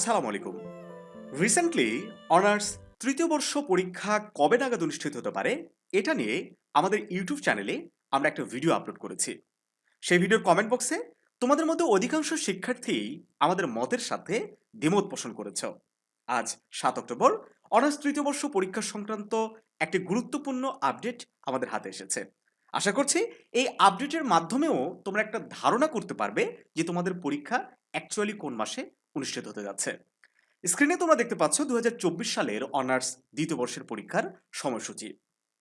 আসসালামু আলাইকুম recently honours তৃতীয় বর্ষ পরীক্ষা কবে নাগাদ অনুষ্ঠিত হতে পারে, এটা নিয়ে আমাদের ইউটিউব চ্যানেলে আমরা একটা ভিডিও আপলোড করেছি। সেই ভিডিওর কমেন্ট বক্সে তোমাদের মধ্যে অধিকাংশ শিক্ষার্থী আমাদের মতের সাথে দ্বিমত পোষণ করেছ। আজ সাত অক্টোবর অনার্স তৃতীয় বর্ষ পরীক্ষা সংক্রান্ত একটি গুরুত্বপূর্ণ আপডেট আমাদের হাতে এসেছে। আশা করছি এই আপডেটের মাধ্যমেও তোমরা একটা ধারণা করতে পারবে যে তোমাদের পরীক্ষা অ্যাকচুয়ালি কোন মাসে অনুষ্ঠিত হতে যাচ্ছে। স্ক্রিনে তোমরা দেখতে পাচ্ছ দু হাজার চব্বিশ সালের অনার্স দ্বিতীয় বর্ষের পরীক্ষার সময়সূচি।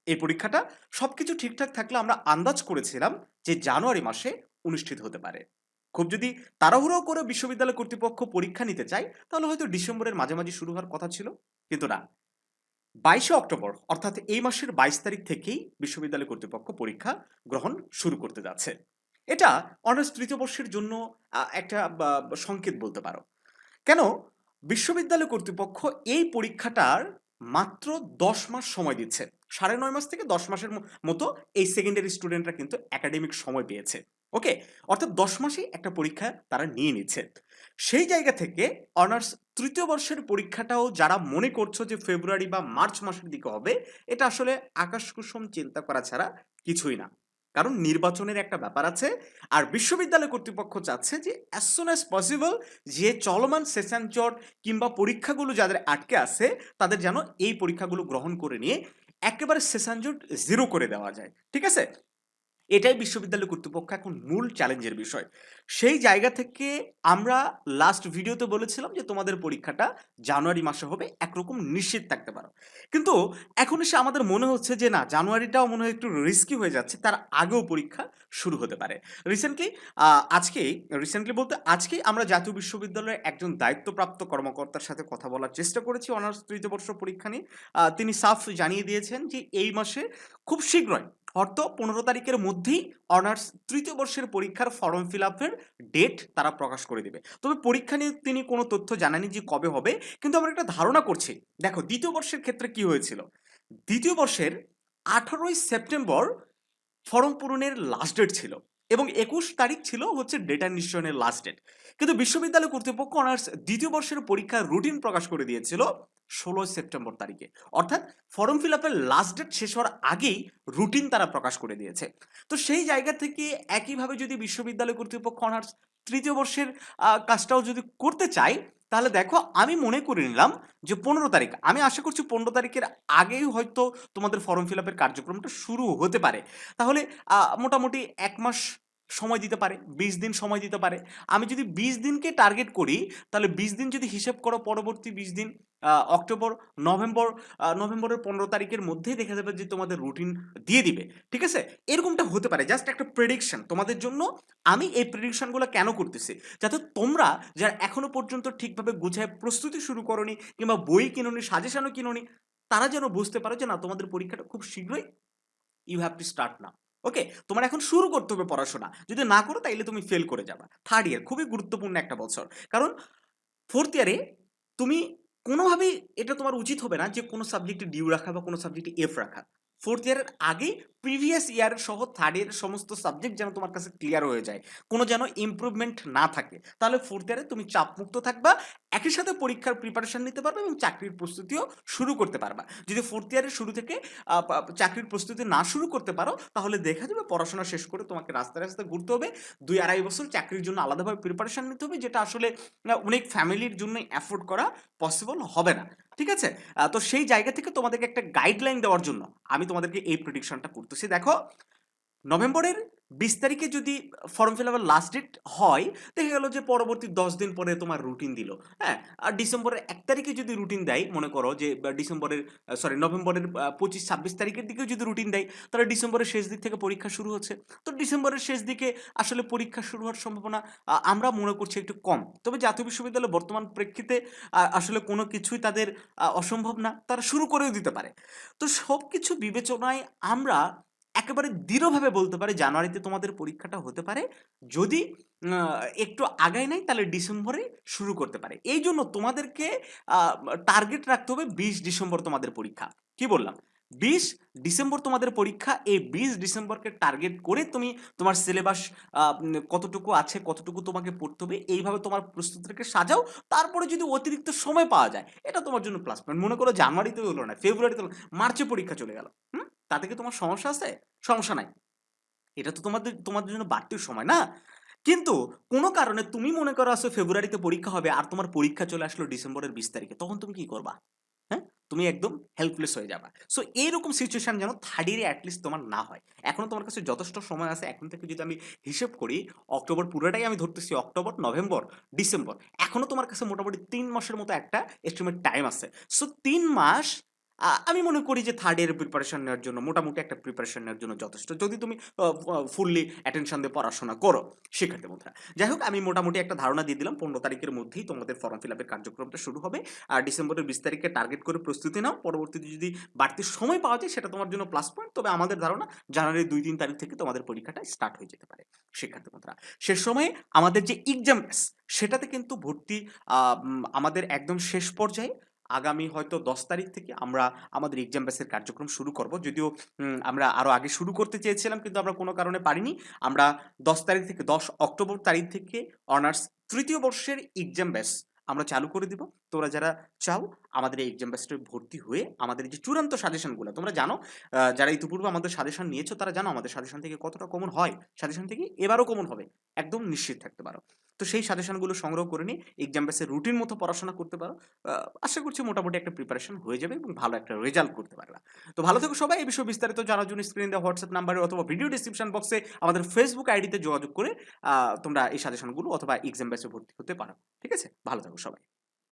এই পরীক্ষাটা সবকিছু ঠিকঠাক থাকলে আমরা আন্দাজ করেছিলাম যে জানুয়ারি মাসে অনুষ্ঠিত হতে পারে। খুব যদি তাড়াহুড়ো করে বিশ্ববিদ্যালয় কর্তৃপক্ষ পরীক্ষা নিতে চায়, তাহলে হয়তো ডিসেম্বরের মাঝামাঝি শুরু হওয়ার কথা ছিল, কিন্তু না। বাইশে অক্টোবর, অর্থাৎ এই মাসের বাইশ তারিখ থেকেই বিশ্ববিদ্যালয় কর্তৃপক্ষ পরীক্ষা গ্রহণ শুরু করতে যাচ্ছে। এটা অনার্স তৃতীয় বর্ষের জন্য একটা সংকেত বলতে পারো। কেন? বিশ্ববিদ্যালয় কর্তৃপক্ষ এই পরীক্ষাটার মাত্র দশ মাস সময় দিচ্ছে। সাড়ে নয় মাস থেকে দশ মাসের মতো এই সেকেন্ডারি স্টুডেন্টরা কিন্তু একাডেমিক সময় পেয়েছে। ওকে অর্থাৎ দশ মাসেই একটা পরীক্ষা তারা নিয়ে নিচ্ছে। সেই জায়গা থেকে অনার্স তৃতীয় বর্ষের পরীক্ষাটাও যারা মনে করছ যে ফেব্রুয়ারি বা মার্চ মাসের দিকে হবে, এটা আসলে আকাশ কুসুম চিন্তা করা ছাড়া কিছুই না। কারণ নির্বাচনের একটা ব্যাপার আছে। আর বিশ্ববিদ্যালয় কর্তৃপক্ষ চাচ্ছে যে অ্যাজ সুন অ্যাজ পসিবল যে চলমান সেশন চট কিংবা পরীক্ষাগুলো যাদের আটকে আছে, তাদের যেন এই পরীক্ষাগুলো গ্রহণ করে নিয়ে একেবারে সেশন জোট জিরো করে দেওয়া যায়। ঠিক আছে? এটাই বিশ্ববিদ্যালয় কর্তৃপক্ষ এখন মূল চ্যালেঞ্জের বিষয়। সেই জায়গা থেকে আমরা লাস্ট ভিডিওতে বলেছিলাম যে তোমাদের পরীক্ষাটা জানুয়ারি মাসে হবে, একরকম নিশ্চিত থাকতে পারো। কিন্তু এখন এসে আমাদের মনে হচ্ছে যে না, জানুয়ারিটাও মনে হয় একটু রিস্কি হয়ে যাচ্ছে, তার আগেও পরীক্ষা শুরু হতে পারে। রিসেন্টলি আজকেই রিসেন্টলি বলতে আজকেই আমরা জাতীয় বিশ্ববিদ্যালয়ের একজন দায়িত্বপ্রাপ্ত কর্মকর্তার সাথে কথা বলার চেষ্টা করেছি, অনার্স তৃতীয় বর্ষ পরীক্ষা নিয়ে। তিনি সাফ জানিয়ে দিয়েছেন যে এই মাসে খুব শীঘ্রই অর্থ পনেরো তারিখের মধ্যেই অনার্স তৃতীয় বর্ষের পরীক্ষার ফর্ম ফিল আপের ডেট তারা প্রকাশ করে দেবে। তবে পরীক্ষা নিয়ে তিনি কোনো তথ্য জানানি যে কবে হবে, কিন্তু আমরা একটা ধারণা করছি। দেখো, দ্বিতীয় বর্ষের ক্ষেত্রে কি হয়েছিল? দ্বিতীয় বর্ষের আঠারোই সেপ্টেম্বর ফর্ম পূরণের লাস্ট ডেট ছিল। এবং একুশ তারিখ ছিল হচ্ছে ডেটা নিশ্চয়নের লাস্ট ডেট কিন্তু বিশ্ববিদ্যালয় কর্তৃপক্ষ অনার্স দ্বিতীয় বর্ষের পরীক্ষার রুটিন প্রকাশ করে দিয়েছিল ষোলোই সেপ্টেম্বর তারিখে। অর্থাৎ ফর্ম ফিল আপের লাস্ট ডেট শেষ হওয়ার আগেই রুটিন তারা প্রকাশ করে দিয়েছে। তো সেই জায়গা থেকে একইভাবে যদি বিশ্ববিদ্যালয় কর্তৃপক্ষ অনার্স তৃতীয় বর্ষের কাজটাও যদি করতে চায় তাহলে দেখো আমি মনে করে নিলাম যে পনেরো তারিখ। আমি আশা করছি পনেরো তারিখের আগেই হয়তো তোমাদের ফর্ম ফিল আপের কার্যক্রমটা শুরু হতে পারে। তাহলে মোটামুটি এক মাস সময় দিতে পারে, বিশ দিন সময় দিতে পারে। আমি যদি বিশ দিনকে টার্গেট করি, তাহলে বিশ দিন যদি হিসেব করো পরবর্তী বিশ দিন অক্টোবর, নভেম্বর নভেম্বরের পনেরো তারিখের মধ্যেই দেখা যাবে যে তোমাদের রুটিন দিয়ে দিবে। ঠিক আছে? এরকমটা হতে পারে। জাস্ট একটা প্রেডিকশন তোমাদের জন্য। আমি এই প্রেডিকশনগুলো কেন করতেছি? যাতে তোমরা যারা এখনও পর্যন্ত ঠিকভাবে গুছায় প্রস্তুতি শুরু করনি কিংবা বই কিনোনি সাজেশনও কিনোনি, তারা যেন বুঝতে পারো যে না, তোমাদের পরীক্ষাটা খুব শীঘ্রই ইউ হ্যাভ টু স্টার্ট না ওকে তোমার এখন শুরু করতে হবে পড়াশোনা। যদি না করো, তাইলে তুমি ফেল করে যাবা। থার্ড ইয়ার খুবই গুরুত্বপূর্ণ একটা বছর। কারণ ফোর্থ ইয়ারে তুমি কোনোভাবেই এটা তোমার উচিত হবে না যে কোনো সাবজেক্টে ডিউ রাখা বা কোনো সাবজেক্টে এফ রাখা। ফোর্থ ইয়ারের আগেই প্রিভিয়াস ইয়ারের সহ থার্ড ইয়ারের সমস্ত সাবজেক্ট যেন তোমার কাছে ক্লিয়ার হয়ে যায়। কোনো যেন ইম্প্রুভমেন্ট না থাকে। তাহলে ফোর্থ ইয়ারে তুমি চাপমুক্ত থাকবা একই সাথে পরীক্ষার প্রিপারেশন নিতে পারবে এবং চাকরির প্রস্তুতিও শুরু করতে পারবা। যদি ফোর্থ ইয়ারের শুরু থেকে চাকরির প্রস্তুতি না শুরু করতে পারো, তাহলে দেখা যাবে পড়াশোনা শেষ করে তোমাকে রাস্তায় রাস্তায় ঘুরতে হবে। দুই আড়াই বছর চাকরির জন্য আলাদাভাবে প্রিপারেশন নিতে হবে, যেটা আসলে অনেক ফ্যামিলির জন্য অ্যাফোর্ড করা পসিবল হবে না। ঠিক আছে? তো সেই জায়গা থেকে তোমাদেরকে একটা গাইডলাইন দেওয়ার জন্য আমি তোমাদেরকে এই প্রেডিকশনটা করতেছি। দেখো, নভেম্বরের বিশ তারিখে যদি ফর্ম ফিল আপের লাস্ট ডেট হয়, দেখা গেল যে পরবর্তী দশ দিন পরে তোমার রুটিন দিল হ্যাঁ? আর ডিসেম্বরের এক তারিখে যদি রুটিন দেয়, মনে করো যে ডিসেম্বরের সরি নভেম্বরের পঁচিশ, ছাব্বিশ তারিখের দিকেও যদি রুটিন দেয়, তাহলে ডিসেম্বরের শেষ দিক থেকে পরীক্ষা শুরু হচ্ছে। তো ডিসেম্বরের শেষ দিকে আসলে পরীক্ষা শুরু হওয়ার সম্ভাবনা আমরা মনে করছি একটু কম। তবে জাতীয় বিশ্ববিদ্যালয় বর্তমান প্রেক্ষিতে আসলে কোনো কিছুই তাদের অসম্ভব না, তারা শুরু করেও দিতে পারে। তো সব কিছু বিবেচনায় আমরা একেবারে দৃঢ়ভাবে বলতে পারে, জানুয়ারিতে তোমাদের পরীক্ষাটা হতে পারে, যদি একটু আগায় নাই তাহলে ডিসেম্বরে শুরু করতে পারে। এই জন্য তোমাদেরকে টার্গেট রাখতে হবে বিশ ডিসেম্বর তোমাদের পরীক্ষা। কি বললাম? বিশ ডিসেম্বর তোমাদের পরীক্ষা, এই বিশ ডিসেম্বরকে টার্গেট করে তুমি তোমার সিলেবাস কতটুকু আছে, কতটুকু তোমাকে পড়তে হবে, এইভাবে তোমার প্রস্তুতিটাকে সাজাও। তারপরে যদি অতিরিক্ত সময় পাওয়া যায়, এটা তোমার জন্য প্লাস পয়েন্ট মনে করো জানুয়ারিতে হলো না, ফেব্রুয়ারিতে হলো মার্চে পরীক্ষা চলে গেল, হুম? তাতে কি তোমার সমস্যা আছে? সমস্যা নাই। এটা তো তোমাদের তোমাদের জন্য বাড়তি সময়, না? কিন্তু কোনো কারণে তুমি মনে করো আসো ফেব্রুয়ারিতে পরীক্ষা হবে আর তোমার পরীক্ষা চলে আসলো ডিসেম্বরের বিশ তারিখে, তখন তুমি কি করবা? হ্যাঁ? তুমি একদম হেল্পলেস হয়ে যাবা। সো এইরকম সিচুয়েশন যেন থার্ড ইয়ারে অ্যাটলিস্ট তোমার না হয়। এখনও তোমার কাছে যথেষ্ট সময় আছে। এখন থেকে যদি আমি হিসেব করি, অক্টোবর পুরোটাই আমি ধরতেছি অক্টোবর, নভেম্বর, ডিসেম্বর। এখনও তোমার কাছে মোটামুটি তিন মাসের মতো একটা এস্টিমেট টাইম আছে। সো তিন মাস আমি মনে করি যে থার্ড ইয়ারের প্রিপারেশন নেওয়ার জন্য, মোটামুটি একটা প্রিপারেশন নেওয়ার জন্য যথেষ্ট। যদি তুমি ফুললি অ্যাটেনশন দিয়ে পড়াশোনা করো, শিক্ষার্থী বন্ধুরা। যাই হোক, আমি মোটামুটি একটা ধারণা দিয়ে দিলাম, পনেরো তারিখের মধ্যেই তোমাদের ফর্ম ফিল আপের কার্যক্রমটা শুরু হবে। আর ডিসেম্বরের বিশ তারিখে টার্গেট করে প্রস্তুতি নাও। পরবর্তীতে যদি বাড়তি সময় পাওয়া যায়, সেটা তোমার জন্য প্লাস পয়েন্ট তবে আমাদের ধারণা, জানুয়ারির দুই তিন তারিখ থেকে তোমাদের পরীক্ষাটা স্টার্ট হয়ে যেতে পারে, শিক্ষার্থী বন্ধুরা। সে সময়ে আমাদের যে এক্সাম সেটাতে কিন্তু ভর্তি আমাদের একদম শেষ পর্যায়ে আগামী হয়তো দশ তারিখ থেকে আমরা আমাদের এক্সাম ব্যাসের কার্যক্রম শুরু করব। যদিও আমরা আরও আগে শুরু করতে চেয়েছিলাম, কিন্তু আমরা কোনো কারণে পারিনি। আমরা দশ তারিখ থেকে, দশ অক্টোবর তারিখ থেকে অনার্স তৃতীয় বর্ষের এক্সাম ব্যাস আমরা চালু করে দিব। তোমরা যারা চাও আমাদের এই এক্সাম ব্যাসে ভর্তি হয়ে আমাদের যে চূড়ান্ত সাজেশনগুলো তোমরা জানো যারা ইতিপূর্বে আমাদের সাজেশন নিয়েছো, তারা জানো আমাদের সাজেশন থেকে কতটা কমন হয়। সাজেশন থেকে এবারও কমন হবে। একদম নিশ্চিত থাকতে পারো। তো সেই সাজেশনগুলো সংগ্রহ করে নিয়ে এক্সাম ব্যাসের রুটিন মতো পড়াশোনা করতে পারো। আশা করছি মোটামুটি একটা প্রিপারেশন হয়ে যাবে এবং ভালো একটা রেজাল্ট করতে পারবে। তো ভালো থেকো সবাই। এই বিষয়ে বিস্তারিত জানার জন্য স্ক্রিন দেওয়া হোয়াটসঅ্যাপ নাম্বারে অথবা ভিডিও ডিসক্রিপশন বক্সে আমাদের ফেসবুক আইডিতে যোগাযোগ করে তোমরা এই সাজেশনগুলো অথবা এক্সাম ব্যাচে ভর্তি হতে পারো। ঠিক আছে? ভালো থাকো সবাই।